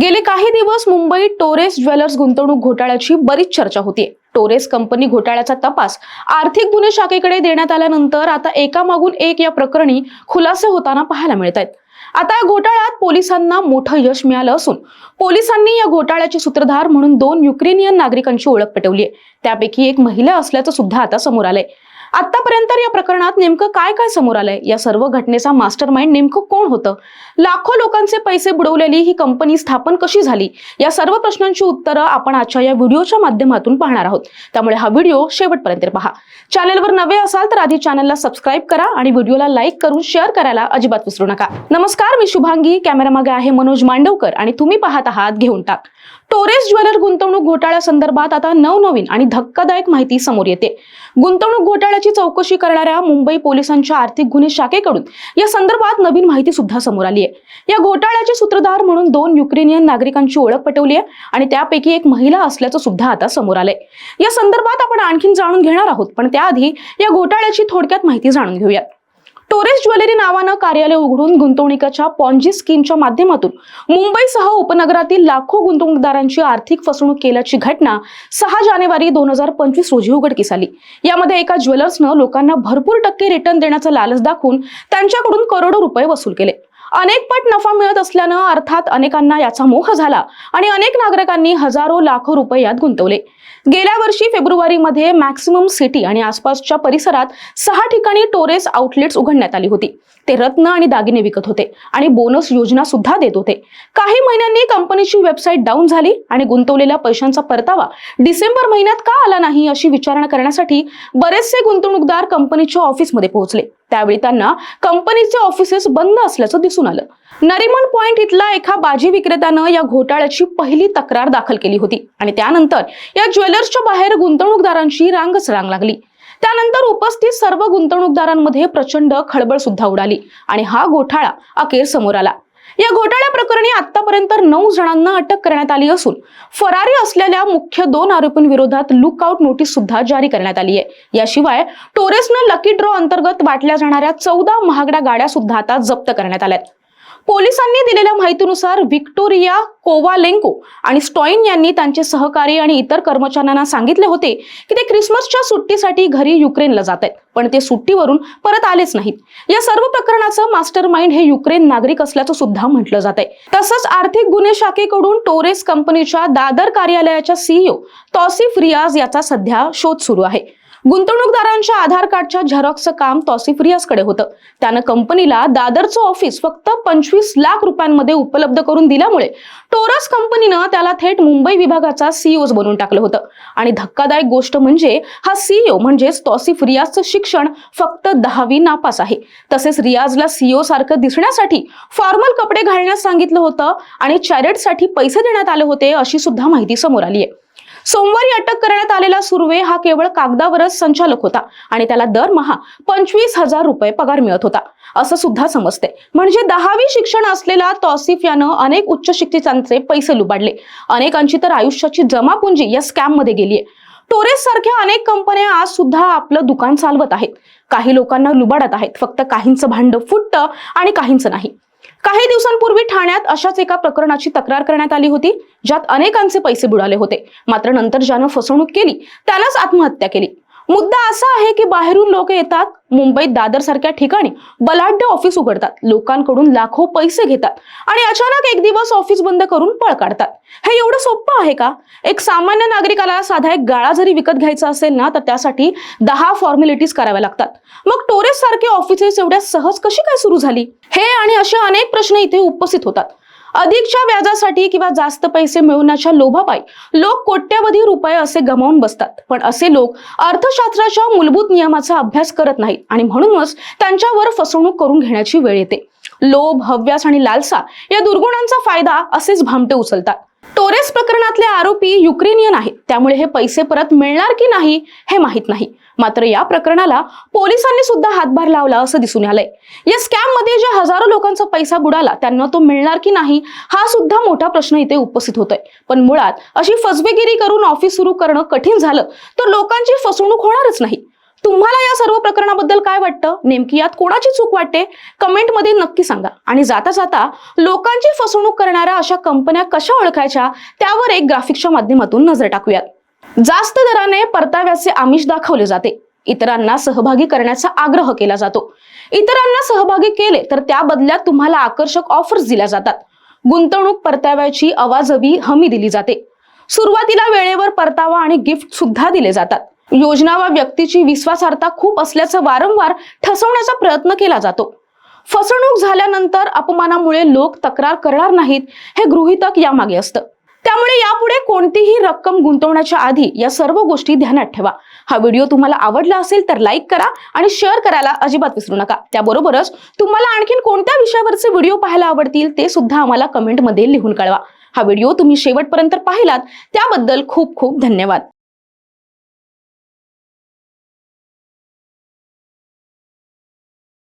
गेले काही दिवस मुंबईत टोरेस ज्वेलर्स गुंतवणूक घोटाळ्याची बरीच चर्चा होतीये. टोरेस कंपनी घोटाळ्याचा तपास आर्थिक गुन्हे शाखेकडे देण्यात आल्यानंतर आता एकामागून एक या प्रकरणी खुलासे होताना पाहायला मिळत आहेत आता या घोटाळ्यात पोलिसांना मोठं यश मिळालं असून पोलिसांनी या घोटाळ्याचे सूत्रधार म्हणून दोन युक्रेनियन नागरिकांची ओळख पटवली आहे त्यापैकी एक महिला असल्याचं सुद्धा आता समोर आलंय. आतापर्यंत या प्रकरणात नेमकं काय काय समोर आलंय? या सर्व घटनेचा मास्टर माइंड नेमकं कोण होतं? लाखो लोकांचे पैसे बुडवलेली ही कंपनी स्थापन कशी झाली? या सर्व प्रश्नांची उत्तरं आपण आजच्या या व्हिडिओच्या माध्यमातून पाहणार आहोत. त्यामुळे हा व्हिडिओ शेवटपर्यंत पहा. चॅनलवर नवे असाल तर आधी चॅनलला सबस्क्राईब करा आणि व्हिडिओला लाईक करून शेअर करायला अजिबात विसरू नका. नमस्कार मी शुभांगी. कॅमेरामागे आहे मनोज मांडवकर आणि तुम्ही पाहत आहात घेऊन टाक. टोरेस ज्वेलर गुंतवणूक घोटाळ्यासंदर्भात आता नवनवीन आणि धक्कादायक माहिती समोर येते. गुंतवणूक घोटाळ्याची चौकशी करणाऱ्या मुंबई पोलिसांच्या आर्थिक गुन्हे शाखेकडून या संदर्भात नवीन माहिती सुद्धा समोर आली आहे. या घोटाळ्याचे सूत्रधार म्हणून दोन युक्रेनियन नागरिकांची ओळख पटवली आहे आणि त्यापैकी एक महिला असल्याचं सुद्धा आता समोर आलंय. या संदर्भात आपण आणखीन जाणून घेणार आहोत पण त्याआधी या घोटाळ्याची थोडक्यात माहिती जाणून घेऊयात. टोरेस ज्वेलरी नावानं कार्यालय उघडून गुंतवणुकीच्या पॉन्जी स्कीमच्या माध्यमातून मुंबईसह उपनगरातील लाखो गुंतवणूकदारांची आर्थिक फसवणूक केल्याची घटना सहा जानेवारी दोन हजार पंचवीस रोजी उघडकीस आली. यामध्ये एका ज्वेलर्सनं लोकांना भरपूर टक्के रिटर्न देण्याचा लालच दाखवून त्यांच्याकडून करोडो रुपये वसूल केले. अनेक पट नफा मिळत असल्यानं अर्थात अनेकांना याचा मोह झाला आणि अनेक नागरिकांनी हजारो लाखो रुपये यात गुंतवले. गेल्या वर्षी फेब्रुवारीमध्ये मॅक्सिमम सिटी आणि आसपासच्या परिसरात सहा ठिकाणी टोरेस आउटलेट्स उघडण्यात आली होती. ते रत्न आणि दागिने विकत होते आणि बोनस योजना सुद्धा देत होते. काही महिन्यांनी कंपनीची वेबसाईट डाऊन झाली आणि गुंतवलेल्या पैशांचा परतावा डिसेंबर महिन्यात का आला नाही अशी विचारणा करण्यासाठी बरेचसे गुंतवणूकदार कंपनीच्या ऑफिसमध्ये पोहोचले. त्यावेळी त्यांना कंपनीचे ऑफिसेस बंद असल्याचं दिसून आलं. नरिमन पॉइंट इथला एका बाजी विक्रेत्यानं या घोटाळ्याची पहिली तक्रार दाखल केली होती आणि त्यानंतर या ज्वेलर्सच्या बाहेर गुंतवणूकदारांची रांगच रांग लागली. त्यानंतर उपस्थित सर्व गुंतवणूकदारांमध्ये प्रचंड खळबळ सुद्धा उडाली आणि हा घोटाळा अखेर समोर आला. या घोटाळ्या प्रकरणी आतापर्यंत नऊ जणांना अटक करण्यात आली असून फरारी असलेल्या मुख्य दोन आरोपींविरोधात लुकआउट नोटीस सुद्धा जारी करण्यात आली आहे. याशिवाय टोरेसनं लकी ड्रॉ अंतर्गत वाटल्या जाणाऱ्या चौदा महागड्या गाड्या सुद्धा आता जप्त करण्यात आल्यात. पोलिसांनी दिलेल्या माहितीनुसार व्हिक्टोरिया कोवालेंको आणि स्टॉईन यांनी त्यांचे सहकारी आणि इतर कर्मचाऱ्यांना सांगितले होते की ते क्रिसमसच्या सुट्टीसाठी घरी युक्रेनला जात आहेत पण ते सुट्टीवरून परत आलेच नाहीत. या सर्व प्रकरणाचं मास्टर माइंड हे युक्रेन नागरिक असल्याचं सुद्धा म्हटलं जात आहे तसंच आर्थिक गुन्हे शाखेकडून टोरेस कंपनीच्या दादर कार्यालयाच्या सीईओ तौसिफ रियाज याचा सध्या शोध सुरू आहे. गुंतवणूकदारांच्या आधार कार्डच्या झेरॉक्सचं काम तौसिफ रियाजकडे होतं. त्यानं कंपनीला दादरचं ऑफिस फक्त पंचवीस लाख रुपयांमध्ये उपलब्ध करून दिल्यामुळे टोरस कंपनीनं त्याला थेट मुंबई विभागाचा सीईओ बनवून टाकलं होतं. आणि धक्कादायक गोष्ट म्हणजे हा सीईओ म्हणजेच तौसिफ रियाजचं शिक्षण फक्त दहावी नापास आहे. तसेच रियाजला सीईओ सारखं दिसण्यासाठी फॉर्मल कपडे घालण्यास सांगितलं होतं आणि चॅरिटसाठी पैसे देण्यात आले होते अशी सुद्धा माहिती समोर आली आहे सोमवारी अटक करण्यात आलेला सुर्वे हा केवळ कागदावरच संचालक होता आणि त्याला दरमहा पंचवीस हजार रुपये पगार मिळत होता. असं सुद्धा समजते. म्हणजे दहावी शिक्षण असलेला तौसिफ यानं अनेक उच्च शिक्षितांचे पैसे लुबाडले. अनेकांची तर आयुष्याची जमापुंजी या स्कॅममध्ये गेलीये. टोरेस सारख्या अनेक कंपन्या आज सुद्धा आपलं दुकान चालवत आहेत. काही लोकांना लुबाडत आहेत. फक्त काहींचं भांड फुटतं आणि काहींचं नाही. काही दिवसांपूर्वी ठाण्यात अशाच एका प्रकरणाची तक्रार करण्यात आली होती ज्यात अनेकांचे पैसे बुडाले होते. मात्र नंतर ज्यानं फसवणूक केली त्यालाच आत्महत्या केली. मुद्दा असा आहे की बाहेरून लोक येतात मुंबईत दादर सारख्या ठिकाणी बलाढ्य ऑफिस उघडतात. लोकांकडून लाखो पैसे घेतात आणि अचानक एक दिवस ऑफिस बंद करून पळ काढतात. हे एवढं सोपं आहे का? एक सामान्य नागरिकाला साधा एक गाळा जरी विकत घ्यायचा असेल ना तर त्यासाठी दहा फॉर्मॅलिटीज कराव्या लागतात. मग टोरेस सारखे ऑफिसेस एवढ्या सहज कशी काय सुरू झाली? हे आणि असे अनेक प्रश्न इथे उपस्थित होतात. अधिकच्या व्याजासाठी किंवा जास्त पैसे मिळवण्याच्या लोभापायी लोक कोट्यवधी रुपये असे गमावून बसतात. पण असे लोक अर्थशास्त्राच्या मूलभूत नियमाचा अभ्यास करत नाहीत आणि म्हणूनच त्यांच्यावर फसवणूक करून घेण्याची वेळ येते. लोभ हव्यास आणि लालसा या दुर्गुणांचा फायदा असेच भामटे उचलतात. टोरेस प्रकरणातले आरोपी युक्रेनियन आहेत. त्यामुळे हे पैसे परत मिळणार की नाही हे माहीत नाही. मात्र या प्रकरणाला पोलिसांनी सुद्धा हातभार लावला असं दिसून आलंय. या स्कॅममध्ये ज्या हजारो लोकांचा पैसा बुडाला त्यांना तो मिळणार की नाही हा सुद्धा मोठा प्रश्न इथे उपस्थित होतोय. पण मुळात अशी फसवेगिरी करून ऑफिस सुरू करणं कठीण झालं तर लोकांची फसवणूक होणारच नाही. तुम्हाला या सर्व प्रकरणाबद्दल काय वाटतं? नेमकी यात कोणाची चूक वाटते? कमेंटमध्ये नक्की सांगा. आणि जाता जाता लोकांची फसवणूक करणाऱ्या अशा कंपन्या कशा ओळखायच्या? त्यावर एक ग्राफिक्सच्या माध्यमातून नजर टाकूयात. जास्त दराने परताव्याचे आमिष दाखवले जाते. इतरांना सहभागी करण्याचा आग्रह केला जातो. इतरांना सहभागी केले तर त्या बदल्यात तुम्हाला आकर्षक ऑफर्स दिल्या जातात. गुंतवणूक परताव्याची अवाजवी हमी दिली जाते. सुरुवातीला वेळेवर परतावा आणि गिफ्ट सुद्धा दिले जातात. योजना वा व्यक्तीची विश्वासार्हता खूप असल्याचं वारंवार ठसवण्याचा प्रयत्न केला जातो. फसवणूक झाल्यानंतर अपमानामुळे लोक तक्रार करणार नाहीत हे गृहितक यामागे असतं. त्यामुळे यापुढे कोणतीही रक्कम गुंतवण्याच्या आधी या सर्व गोष्टी ध्यानात ठेवा. हा व्हिडिओ तुम्हाला आवडला असेल तर लाईक करा आणि शेअर करायला अजिबात विसरू नका. त्याबरोबरच तुम्हाला आणखीन कोणत्या विषयावरचे व्हिडिओ पाहायला आवडतील ते सुद्धा आम्हाला कमेंटमध्ये लिहून कळवा. हा व्हिडिओ तुम्ही शेवटपर्यंत पाहिलात त्याबद्दल खूप खूप धन्यवाद.